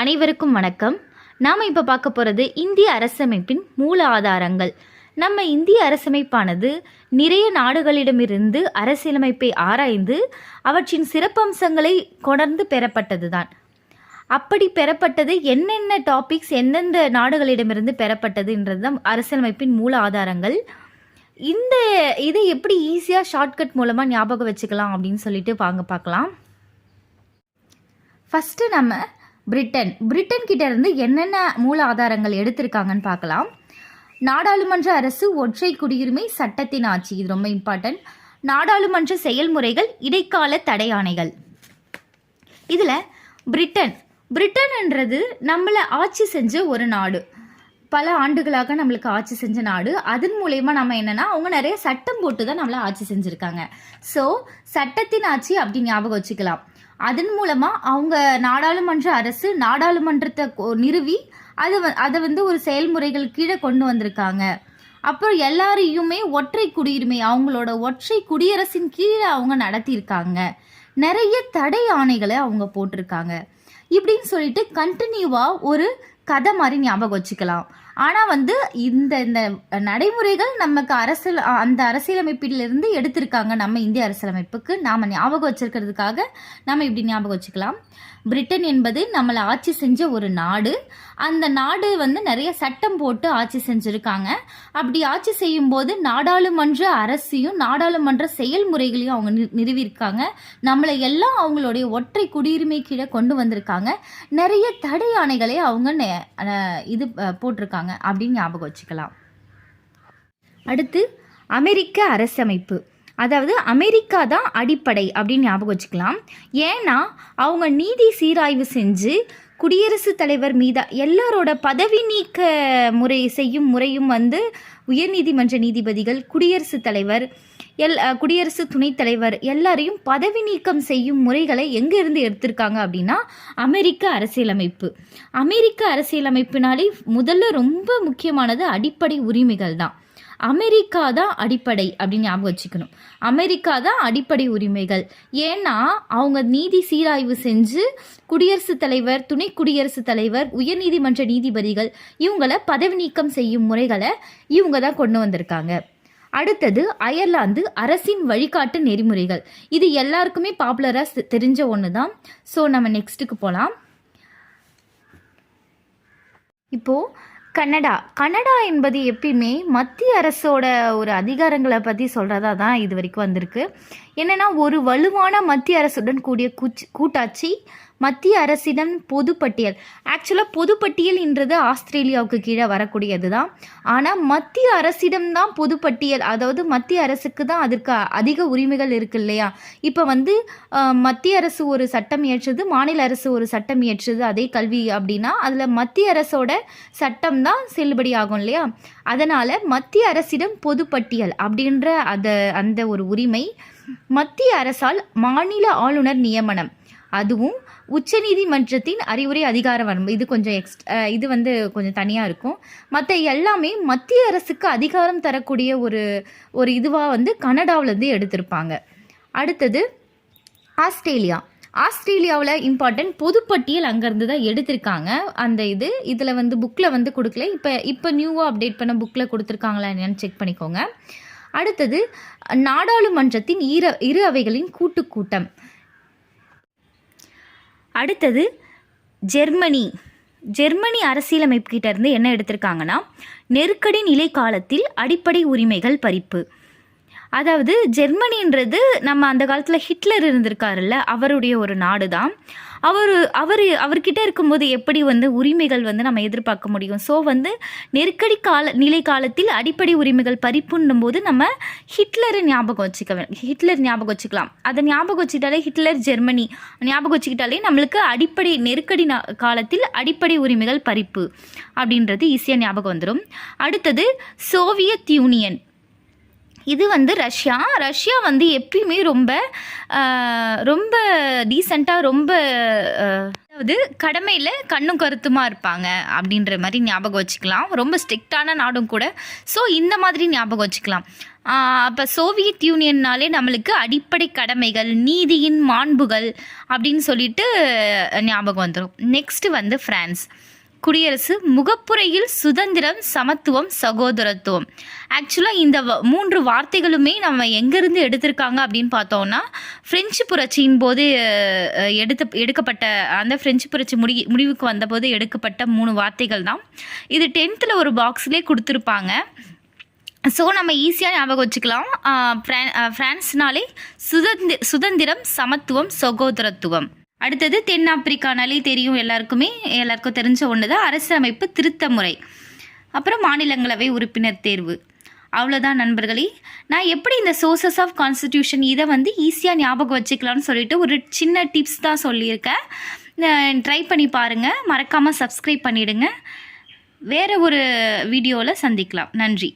அனைவருக்கும் வணக்கம். நாம் இப்போ பார்க்க போகிறது இந்திய அரசமைப்பின் மூல ஆதாரங்கள். நம்ம இந்திய அரசமைப்பானது நிறைய நாடுகளிடமிருந்து அரசியலமைப்பை ஆராய்ந்து அவற்றின் சிறப்பம்சங்களை கொணர்ந்து பெறப்பட்டது தான் அப்படி பெறப்பட்டது என்னென்ன டாபிக்ஸ் எந்தெந்த நாடுகளிடமிருந்து பெறப்பட்டதுன்றது தான் அரசியலமைப்பின் மூல ஆதாரங்கள். இந்த இதை எப்படி ஈஸியாக ஷார்ட்கட் மூலமாக ஞாபகம் வச்சுக்கலாம் அப்படின்னு சொல்லிட்டு வாங்க பார்க்கலாம். ஃபஸ்ட்டு நம்ம பிரிட்டன். பிரிட்டன் கிட்ட இருந்து என்னென்ன மூல ஆதாரங்கள் எடுத்திருக்காங்கன்னு பார்க்கலாம். நாடாளுமன்ற அரசு ஒற்றை குடியுரிமை சட்டத்தின் ஆட்சி. இது ரொம்ப இம்பார்ட்டன்ட் நாடாளுமன்ற செயல்முறைகள் இடைக்கால தடை ஆணைகள். இதில் பிரிட்டன். பிரிட்டன்ன்றது நம்மளை ஆட்சி செஞ்ச ஒரு நாடு. பல ஆண்டுகளாக நம்மளுக்கு ஆட்சி செஞ்ச நாடு. அதன் மூலயமா நம்ம என்னன்னா அவங்க நிறைய சட்டம் போட்டு தான் நம்மளை ஆட்சி செஞ்சுருக்காங்க. ஸோ சட்டத்தின் ஆட்சி அப்படி ஞாபகம் வச்சுக்கலாம். அதன் மூலமாக அவங்க நாடாளுமன்ற அரசு நாடாளுமன்றத்தை நிறுவி அது அதை வந்து ஒரு செயல்முறைகள் கீழே கொண்டு வந்திருக்காங்க. அப்புறம் எல்லாரையுமே ஒற்றை குடியுரிமை அவங்களோட ஒற்றை குடியரசின் கீழே அவங்க நடத்தியிருக்காங்க. நிறைய தடை ஆணைகளை அவங்க போட்டிருக்காங்க. இப்படின்னு சொல்லிட்டு கண்டினியூவாக ஒரு கதை மாதிரி ஞாபகம் வச்சுக்கலாம். ஆனால் வந்து இந்த இந்த நடைமுறைகள் நமக்கு அரசியல் அந்த அரசியலமைப்பிலிருந்து எடுத்திருக்காங்க நம்ம இந்திய அரசியலமைப்புக்கு. நாம் ஞாபகம் வச்சிருக்கிறதுக்காக நம்ம இப்படி ஞாபகம் வச்சுக்கலாம். பிரிட்டன் என்பது நம்மளை ஆட்சி செஞ்ச ஒரு நாடு. அந்த நாடு வந்து நிறைய சட்டம் போட்டு ஆட்சி செஞ்சுருக்காங்க. அப்படி ஆட்சி செய்யும்போது நாடாளுமன்ற அரசையும் நாடாளுமன்ற செயல்முறைகளையும் அவங்க நிறுவியிருக்காங்க. நம்மளை எல்லாம் அவங்களுடைய ஒற்றை குடியுரிமை கீழே கொண்டு வந்திருக்காங்க. நிறைய தடை ஆணைகளை அவங்க நெ- இது போட்டிருக்காங்க. போட்டிருக்காங்க அப்படின்னு ஞாபகம் வச்சுக்கலாம். அடுத்து அமெரிக்க அரசமைப்பு. அதாவது அமெரிக்கா தான் அடிப்படை அப்படின்னு ஞாபகம் வச்சுக்கலாம். ஏன்னா அவங்க நீதி சீராய்வு செஞ்சு குடியரசுத் தலைவர் மீதா எல்லாரோட பதவி நீக்க முறை செய்யும் முறையும் வந்து உயர்நீதிமன்ற நீதிபதிகள் குடியரசுத் தலைவர் எல் குடியரசு துணைத் தலைவர் எல்லாரையும் பதவி நீக்கம் செய்யும் முறைகளை எங்கேருந்து எடுத்திருக்காங்க அப்படின்னா அமெரிக்க அரசியலமைப்பு. அமெரிக்க அரசியலமைப்பினாலே முதல்ல ரொம்ப முக்கியமானது அடிப்படை உரிமைகள் தான். அமெரிக்கா தான் அடிப்படை அப்படின்னு ஞாபகம் வச்சுக்கணும். அமெரிக்கா தான் அடிப்படை உரிமைகள். ஏன்னா அவங்க நீதி சீராய்வு செஞ்சு குடியரசுத் தலைவர் துணை குடியரசுத் தலைவர் உயர்நீதிமன்ற நீதிபதிகள் இவங்களை பதவி நீக்கம் செய்யும் முறைகளை இவங்க தான் கொண்டு வந்திருக்காங்க. அடுத்தது அயர்லாந்து அரசின் வழிகாட்டு நெறிமுறைகள். இது எல்லாருக்குமே பாப்புலராக தெரிஞ்ச ஒன்று தான் ஸோ நம்ம நெக்ஸ்ட்டுக்கு போகலாம் இப்போது கனடா. கனடா என்பது எப்பயுமே மத்திய அரசோட ஒரு அதிகாரங்களை பற்றி சொல்கிறதா தான் இது வரைக்கும் வந்திருக்கு. என்னென்னா ஒரு வலுவான மத்திய அரசுடன் கூடிய கூச் கூட்டாட்சி மத்திய அரசிடம் பொதுப்பட்டியல். ஆக்சுவலாக பொதுப்பட்டியல்ன்றது ஆஸ்திரேலியாவுக்கு கீழே வரக்கூடியது தான் ஆனால் மத்திய அரசிடம் தான் பொதுப்பட்டியல் அதாவது மத்திய அரசுக்கு தான் அதற்கு அதிக உரிமைகள் இருக்கு இல்லையா? இப்போ வந்து மத்திய அரசு ஒரு சட்டம் இயற்றுது மாநில அரசு ஒரு சட்டம் இயற்றுது அதே கல்வி அப்படின்னா அதில் மத்திய அரசோட சட்டம் தான் செல்லுபடி ஆகும் இல்லையா? அதனால் மத்திய அரசிடம் பொதுப்பட்டியல் அப்படின்ற அதை அந்த ஒரு உரிமை மத்திய அரசால் மாநில ஆளுநர் நியமனம். அதுவும் உச்சநீதிமன்றத்தின் அறிவுரை அதிகார வரம்பு இது கொஞ்சம் எக்ஸ்ட் இது வந்து கொஞ்சம் தனியாக இருக்கும். மற்ற எல்லாமே மத்திய அரசுக்கு அதிகாரம் தரக்கூடிய ஒரு ஒரு இதுவாக வந்து கனடாவிலேருந்து எடுத்திருப்பாங்க. அடுத்தது ஆஸ்திரேலியா. ஆஸ்திரேலியாவில் இம்பார்ட்டன்ட் பொதுப்பட்டியல் அங்கேருந்து தான் எடுத்திருக்காங்க. அந்த இது இதில் வந்து புக்கில் வந்து கொடுக்கல. இப்போ இப்போ நியூவாக அப்டேட் பண்ண புக்கில் கொடுத்துருக்காங்களா என்னென்னு செக் பண்ணிக்கோங்க. அடுத்தது நாடாளுமன்றத்தின் இரு இரு அவைகளின் கூட்டுக்கூட்டம். அடுத்தது ஜெர்மனி. ஜெர்மனி அரசியலமைப்பு என்ன எடுத்திருக்காங்கன்னா நெருக்கடி நிலை காலத்தில் அடிப்படை உரிமைகள் பறிப்பு. அதாவது ஜெர்மனின்றது நம்ம அந்த காலத்தில் ஹிட்லர் இருந்திருக்காருல்ல அவருடைய ஒரு நாடு தான் அவர் அவர் அவர்கிட்ட இருக்கும்போது எப்படி வந்து உரிமைகள் வந்து நம்ம எதிர்பார்க்க முடியும்? ஸோ வந்து நெருக்கடி கால நிலை காலத்தில் அடிப்படை உரிமைகள் பறிப்புன்னும் போது நம்ம ஹிட்லரை ஞாபகம் வச்சுக்க ஹிட்லர் ஞாபகம் வச்சுக்கலாம். அதை ஞாபகம் வச்சுக்கிட்டாலே ஹிட்லர் ஜெர்மனி ஞாபகம் வச்சுக்கிட்டாலே நம்மளுக்கு அடிப்படை நெருக்கடி நா- காலத்தில் அடிப்படை உரிமைகள் பறிப்பு அப்படின்றது ஈஸியாக ஞாபகம் வந்துடும் அடுத்தது சோவியத் யூனியன். இது வந்து ரஷ்யா. ரஷ்யா வந்து எப்பயுமே ரொம்ப ரொம்ப டீசெண்டாக ரொம்ப அதாவது கடமையில் கண்ணும் கருத்துமாக இருப்பாங்க அப்படின்ற மாதிரி ஞாபகம் வச்சுக்கலாம். ரொம்ப ஸ்ட்ரிக்டான நாடும் கூட. ஸோ இந்த மாதிரி ஞாபகம் வச்சுக்கலாம். அப்போ சோவியத் யூனியன்னாலே நம்மளுக்கு அடிப்படை கடமைகள் நீதியின் மாண்புகள் அப்படின்னு சொல்லிட்டு ஞாபகம் வந்துடும் நெக்ஸ்ட்டு வந்து ஃப்ரான்ஸ். குடியரசு முகப்புரையில் சுதந்திரம் சமத்துவம் சகோதரத்துவம். ஆக்சுவலாக இந்த வ- மூன்று வார்த்தைகளுமே நம்ம எங்கேருந்து எடுத்திருக்காங்க அப்படின்னு பார்த்தோம்னா ஃப்ரெஞ்சு புரட்சியின் போது எடுத்து எடுத்த எடுக்கப்பட்ட அந்த ஃப்ரெஞ்சு புரட்சி முடி முடிவுக்கு வந்தபோது எடுக்கப்பட்ட மூணு வார்த்தைகள் தான். இது டென்த்தில் ஒரு பாக்ஸ்லேயே கொடுத்துருப்பாங்க. ஸோ நம்ம ஈஸியாக ஞாபகம் வச்சுக்கலாம். ஆஹ் சுதந்தி சுதந்திரம் சமத்துவம் சகோதரத்துவம். அடுத்தது தென்னாப்பிரிக்கானாலே தெரியும் எல்லாருக்குமே எல்லாருக்கும் தெரிஞ்ச ஒன்று தான் அரசியலமைப்பு திருத்த முறை. அப்புறம் மாநிலங்களவை உறுப்பினர் தேர்வு. அவ்வளோதான் நண்பர்களே. நான் எப்படி இந்த சோர்சஸ் ஆஃப் கான்ஸ்டியூஷன் இதை வந்து ஈஸியாக ஞாபகம் வச்சுக்கலாம்னு சொல்லிட்டு ஒரு சின்ன டிப்ஸ் தான் சொல்லியிருக்கேன். ட்ரை பண்ணி பாருங்கள் மறக்காமல் சப்ஸ்கிரைப் பண்ணிவிடுங்க வேறு ஒரு வீடியோவில் சந்திக்கலாம். நன்றி.